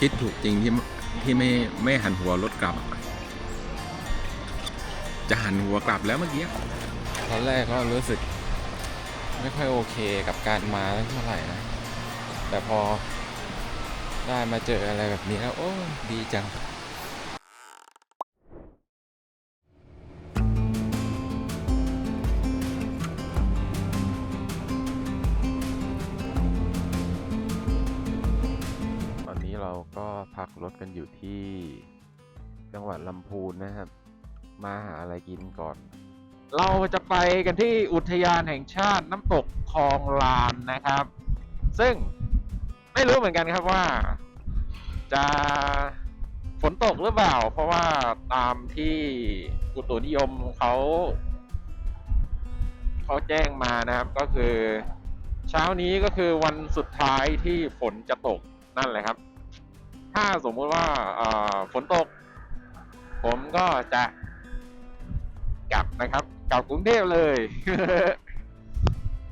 คิดถูกจริงที่ที่ไม่ไม่หันหัวรถกลับ จะหันหัวกลับแล้วเมื่อกี้ตอนแรกก็รู้สึก ไม่ค่อยโอเคกับการมาเท่าไหร่นะ แต่พอได้มาเจออะไรแบบนี้แล้ว โอ้ ดีจัง ก็พักรถกันอยู่ที่จังหวัดลำพูนนะครับ มาหาอะไรกินก่อน เราจะไปกันที่อุทยานแห่งชาติน้ำตกคลองลานนะครับ ซึ่งไม่รู้เหมือนกันครับว่า จะฝนตกหรือเปล่า เพราะว่าตามที่อุตุนิยมเขาเขาแจ้งมานะครับก็คือ เช้านี้ก็คือวันสุดท้ายที่ฝนจะตกนั่นแหละครับ ถ้าสมมุติว่าฝนตก ผมก็จะกลับนะครับ กลับกรุงเทพเลย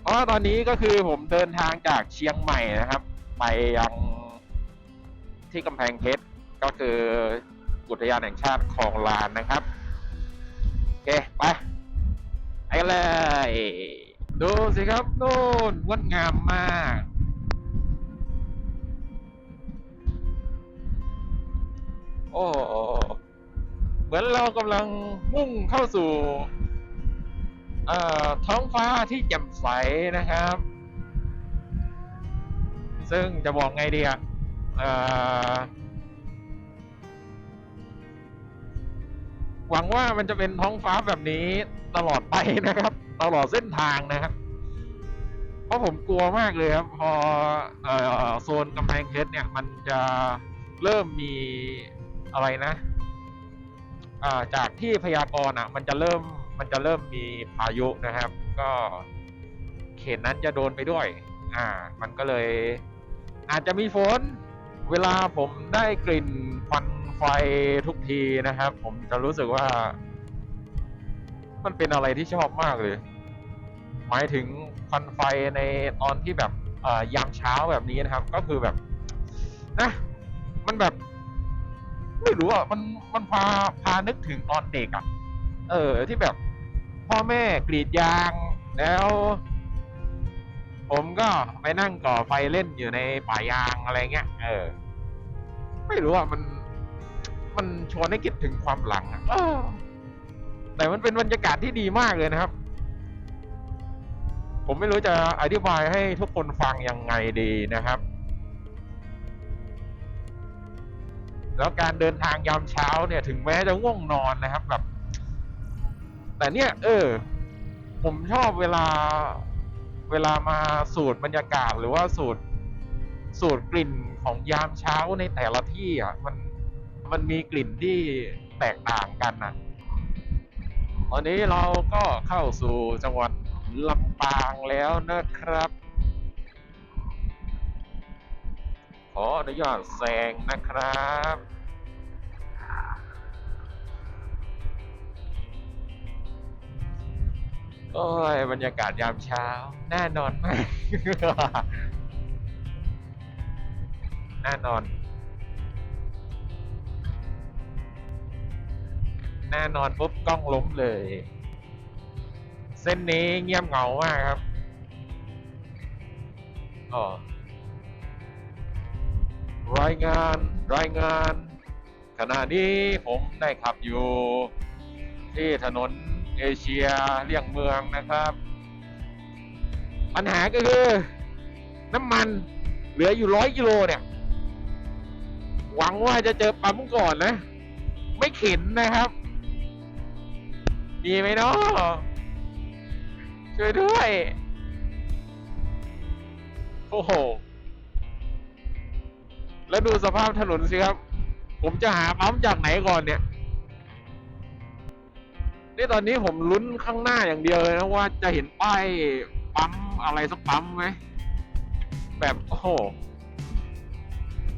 เพราะว่าตอนนี้ก็คือผมเดินทางจากเชียงใหม่นะครับ ไปยังที่กำแพงเพชรก็คืออุทยานแห่งชาติคลองลานนะครับ โอเค ไปไปกันเลย ดูสิครับนู่นงดงามมาก โอ้เหมือนเรากำลังมุ่งเข้าสู่ท้องฟ้าที่แจ่มใสนะครับ ซึ่งจะบอกไงดีอะหวังว่ามันจะเป็นท้องฟ้าแบบนี้ตลอดไปนะครับ ตลอดเส้นทางนะครับ เพราะผมกลัวมากเลยครับ พอออโซนกำแพงเพชรเนี่ย มันจะเริ่มมี อะไรนะอ่าจากที่พยากรณ์อะ มันจะเริ่มมันจะเริ่มมีพายุนะครับ ก็เขตนั้นจะโดนไปด้วย อ่า มันก็เลย อาจจะมีฝน เวลาผมได้กลิ่นควันไฟทุกทีนะครับ ผมจะรู้สึกว่า มันเป็นอะไรที่ชอบมากเลย หมายถึงควันไฟในตอนที่แบบยามเช้าแบบนี้นะครับ ก็คือแบบ นะ มันแบบ ไม่รู้อะมันมันพาพานึกถึงตอนเด็กอะ เออ ที่แบบพ่อแม่กรีดยางแล้ว ผมก็ไปนั่งก่อไฟเล่นอยู่ในป่ายางอะไรเงี้ยเออ ไม่รู้อะมัน มันชวนให้คิดถึงความหลังอะออแต่มันเป็นบรรยากาศที่ดีมากเลยนะครับ ผมไม่รู้จะอธิบายให้ทุกคนฟังยังไงดีนะครับ แล้วการเดินทางยามเช้าเนี่ยถึงแม้จะง่วงนอนนะครับแบบ แต่เนี่ย เออ ผมชอบเวลาเวลามาสูตรบรรยากาศหรือว่าสูตรสูตรกลิ่นของยามเช้าในแต่ละที่อะมันมันมีกลิ่นที่แตกต่างกันนะตอนนี้เราก็เข้าสู่จังหวัดลำปางแล้วนะครับ ออนุญาตแซงนะครับ โอ้ย บรรยากาศยามเช้า แน่นอนมาก แน่นอน แน่นอนปุ๊บกล้องล้มเลย เส้นนี้เงียบเหงามากครับอ๋อ รายงานรายงาน ขณะนี้ผมได้ขับอยู่ ที่ถนนเอเชียเลี่ยงเมืองนะครับ ปัญหาก็คือ น้ำมันเหลืออยู่ร้อยกิโลเนี่ย หวังว่าจะเจอปั๊มก่อนนะ ไม่เข็นนะครับ มีไหมเนาะช่วยด้วย โอ้โห แล้วดูสภาพถนนสิครับ ผมจะหาปั๊มจากไหนก่อนเนี่ยนี่ตอนนี้ผมลุ้นข้างหน้าอย่างเดียวเลยนะว่าจะเห็นป้ายปั๊มอะไรสักปั๊มไหมแบบโอ้โห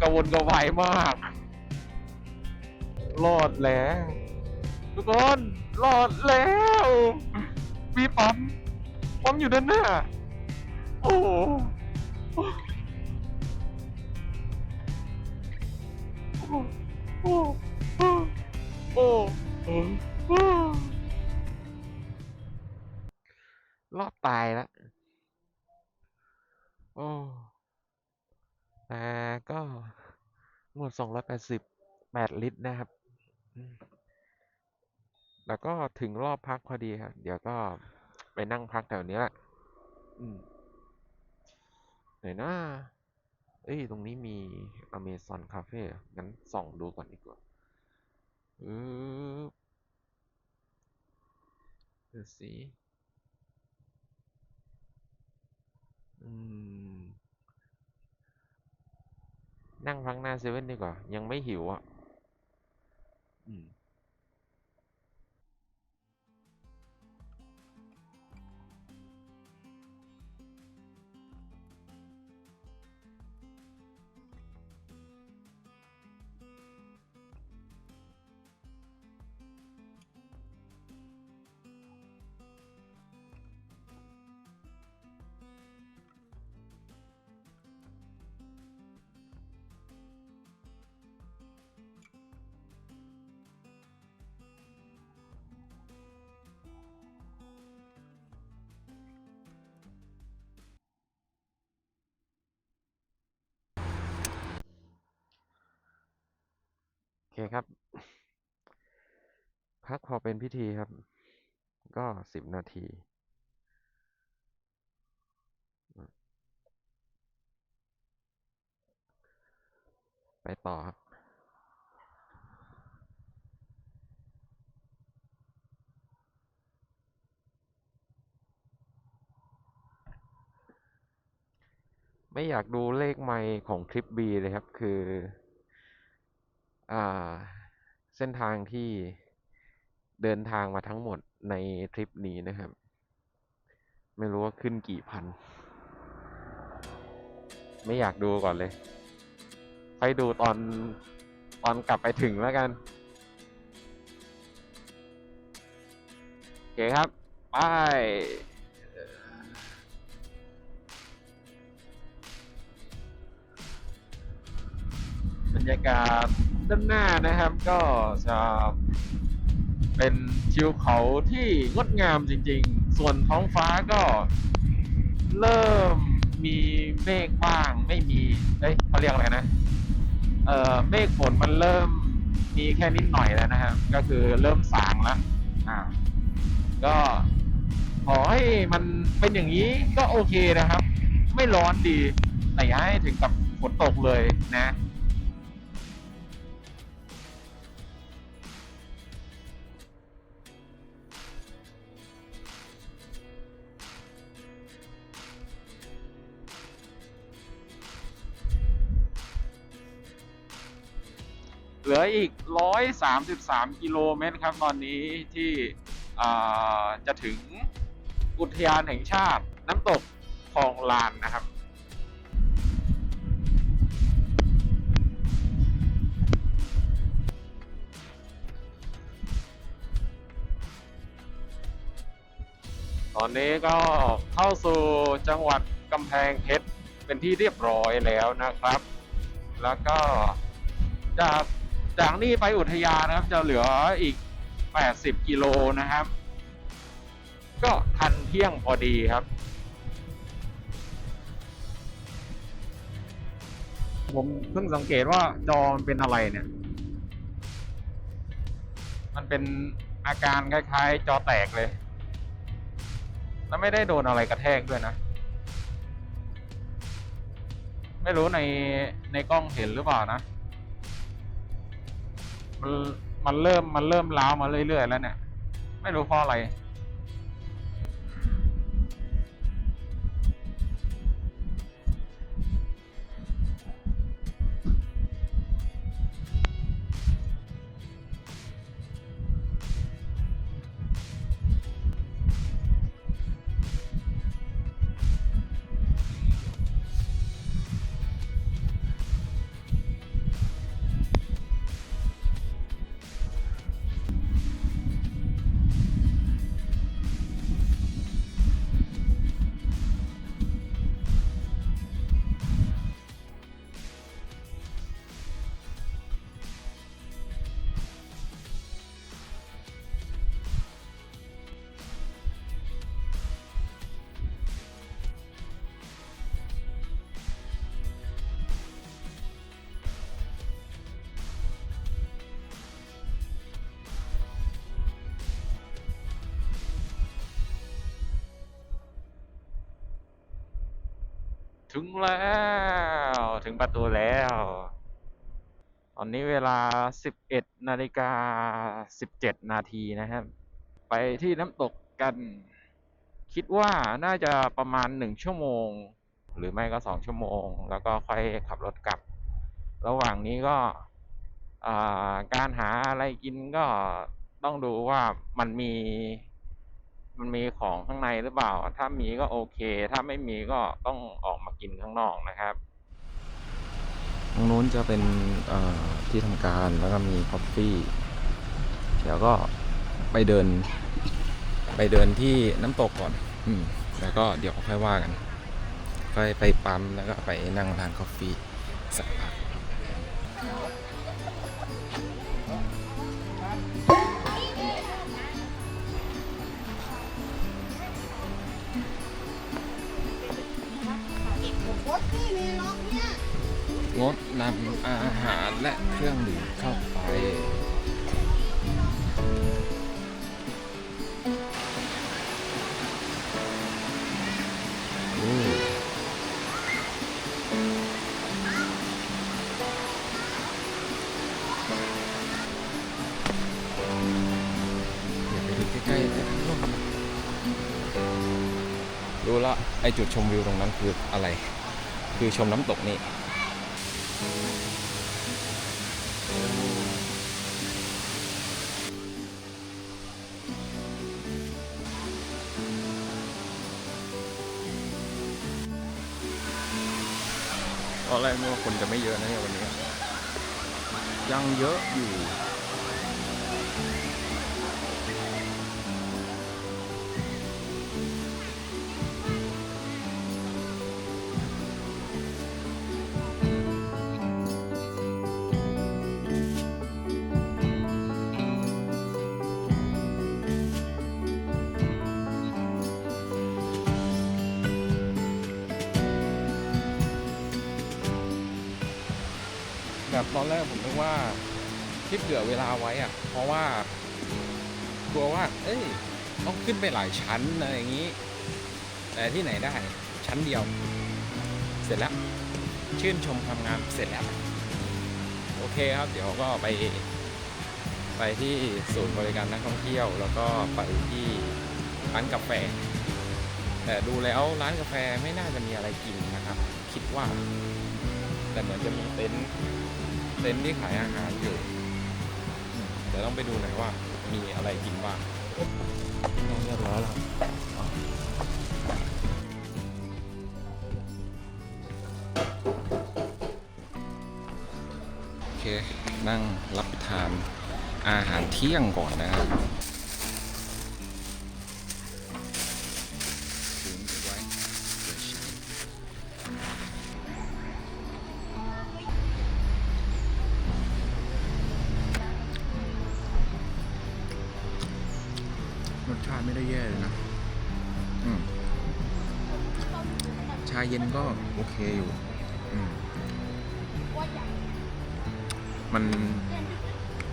กระวนกระวายมาก รอดแล้ว ทุกคนรอดแล้ว มีปั๊มปั๊มอยู่ด้านหน้า โอ้โห รอดตายแล้วโอ้แต่ก็งวดสองร้อยแปดสิบแปดลิตรนะครับ แล้วก็ถึงรอบพักพอดีครับ เดี๋ยวก็ไปนั่งพักแถวนี้แหละ อืมไหนนะ เอ้ย ตรงนี้มี Amazon Cafe เฟ่งั้นส่องดูก่อนดีกว่าเออเดี๋ยวสิอืม นั่งพักหน้าเซเว่นดีกว่า ยังไม่หิวอะ เคครับ พักพอเป็นพิธีครับ ก็สิบนาที ไปต่อครับ ไม่อยากดูเลขไมล์ของทริป B เลยครับ คือ เส้นทางที่เดินทางมาทั้งหมดในทริปนี้นะครับ ไม่รู้ว่าขึ้นกี่พัน ไม่อยากดูก่อนเลย ไปดูตอนตอนกลับไปถึงแล้วกันโอเคครับ ไปบรรยากาศ ด้านหน้านะครับ ก็จะเป็นทิวเขาที่งดงามจริง ๆ ส่วนท้องฟ้าก็เริ่มมีเมฆบ้าง ไม่มีเอ้ยเขาเรียกอะไรนะ เอ่อ เมฆฝนมันเริ่มมีแค่นิดหน่อยแล้วนะครับ ก็คือเริ่มสางแล้วอ่า ก็ขอให้มันเป็นอย่างนี้ก็โอเคนะครับ ไม่ร้อนดี แต่อย่าให้ถึงกับฝนตกเลยนะ เหลืออีก 133 กิโลเมตรครับ ตอนนี้ที่จะถึงอุทยานแห่งชาติน้ำตกคลองลานนะครับตอนนี้ก็เข้าสู่จังหวัดกำแพงเพชรเป็นที่เรียบร้อยแล้วนะครับ แล้วก็จาก จากนี่ไปอุทยานนะครับ จะเหลืออีก 80 กิโลนะครับ ก็ทันเที่ยงพอดีครับ ผมเพิ่งสังเกตว่าจอมันเป็นอะไรเนี่ย มันเป็นอาการคล้ายๆ จอแตกเลย แล้วไม่ได้โดนอะไรกระแทกด้วยนะ ไม่รู้ในในกล้องเห็นหรือเปล่านะ มันมันเริ่มมันเริ่มล้าวมาเรื่อยๆแล้วเนี่ย ไม่รู้เพราะอะไร ถึงแล้ว ถึงประตูแล้ว ตอนนี้เวลา 11นาฬิกา 17 นาทีนะครับ ไปที่น้ำตกกัน คิดว่าน่าจะประมาณ 1 ชั่วโมง หรือไม่ก็ 2 ชั่วโมง แล้วก็ค่อยขับรถกลับ ระหว่างนี้ก็การหาอะไรกินก็ต้องดูว่ามันมี มันมีของข้างในหรือเปล่า ถ้ามีก็โอเค ถ้าไม่มีก็ต้องออกมากินข้างนอกนะครับ ตรงนู้นจะเป็นเอ่อที่ทำการแล้วก็มีคอฟฟี่เดี๋ยวก็ไปเดิน ไปเดินที่น้ำตกก่อน อืม แล้วก็เดี๋ยวค่อยว่ากัน ค่อยไปปั๊มแล้วก็ไปนั่งร้านคอฟฟี่สักพัก งดนำอาหารและเครื่องดื่มเข้าไปอืมเดี๋ยวไปดูใกล้ๆนะรู้ละไอจุดชมวิวตรงนั้นคืออะไร คือชมน้ำตกนี่ ตอนแรกนึกว่าคนจะไม่เยอะนะเนี่ยวันนี้ ยังเยอะอยู่ แบบตอนแรกผมนึกว่าที่เผื่อเวลาไว้อะเพราะว่ากลัวว่า เอ้ยต้องขึ้นไปหลายชั้นอะไรอย่างนี้ แต่ที่ไหนได้ชั้นเดียว เสร็จแล้ว ชื่นชมความงามเสร็จแล้ว โอเคครับ เดี๋ยวก็ไป ไปที่ศูนย์บริการนักท่องเที่ยว แล้วก็ไปที่ร้านกาแฟ แต่ดูแล้วร้านกาแฟไม่น่าจะมีอะไรกินนะครับ คิดว่า แต่เหมือนจะมีเต็นท์ เต็นท์ที่ขายอาหารอยู่อืมเดี๋ยวต้องไปดูหน่อยว่ามีอะไรกินบ้างเรียบร้อยแล้วโอเค นั่งรับประทานอาหารเที่ยงก่อนนะครับ เคอยู่อืมมัน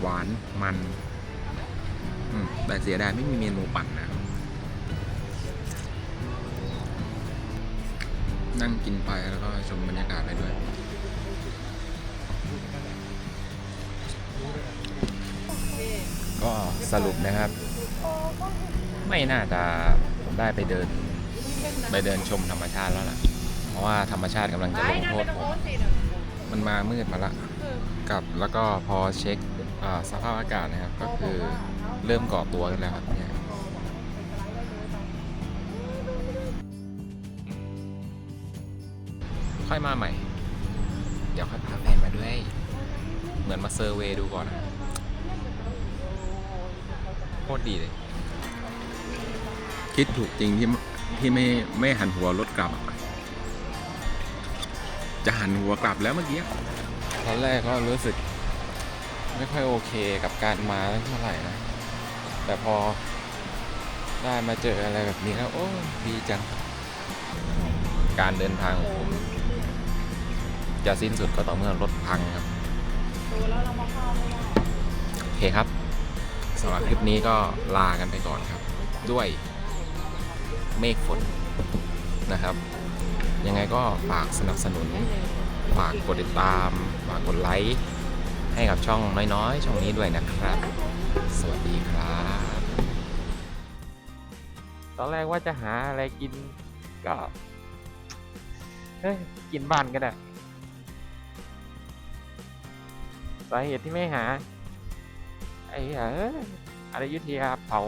หวานมัน อืมแต่เสียดายไม่มีเมนูปั่นนะนั่งกินไปแล้วก็ชมบรรยากาศไปด้วย ก็สรุปนะครับ ไม่น่าจะได้ไปเดิน ไปเดินชมธรรมชาติแล้วล่ะ ราะว่าธรรมชาติกำลังจะลงโทษผม มันมามืดมาละกลับแล้วก็พอเช็คสภาพอากาศนะครับ ก็คือเริ่มก่อตัวขึ้นแล้วครับเนี่ยค่อยมาใหม่ เดี๋ยวค่อยพาแฟนมาด้วย เหมือนมาเซอร์เวดูก่อนนะโคตรดีเลย คิดถูกจริงที่ที่ไม่ไม่หันหัวรถกลับอะ จะหันหัวกลับแล้วเมื่อกี้ตอนแรกก็รู้สึก ไม่ค่อยโอเคกับการมาเท่าไหร่นะ แต่พอได้มาเจออะไรแบบนี้แล้วโอ้ดีจัง การเดินทางของผมจะสิ้นสุดก็ต่อเมื่อรถพังครับโอเคครับสำหรับคลิปนี้ก็ลากันไปก่อนครับ ด้วยเมฆฝนนะครับ ยังไงก็ฝากสนับสนุน ฝากกดติดตาม ฝากกดไลค์ ให้กับช่องน้อยๆ ช่องนี้ด้วยนะครับ สวัสดีครับ ตอนแรกว่าจะหาอะไรกินก็เฮ้ยกินบ้านก็ได้สาเหตุที่ไม่หา ไอ้เหี้ยเอ้ยอารยุธยาเผา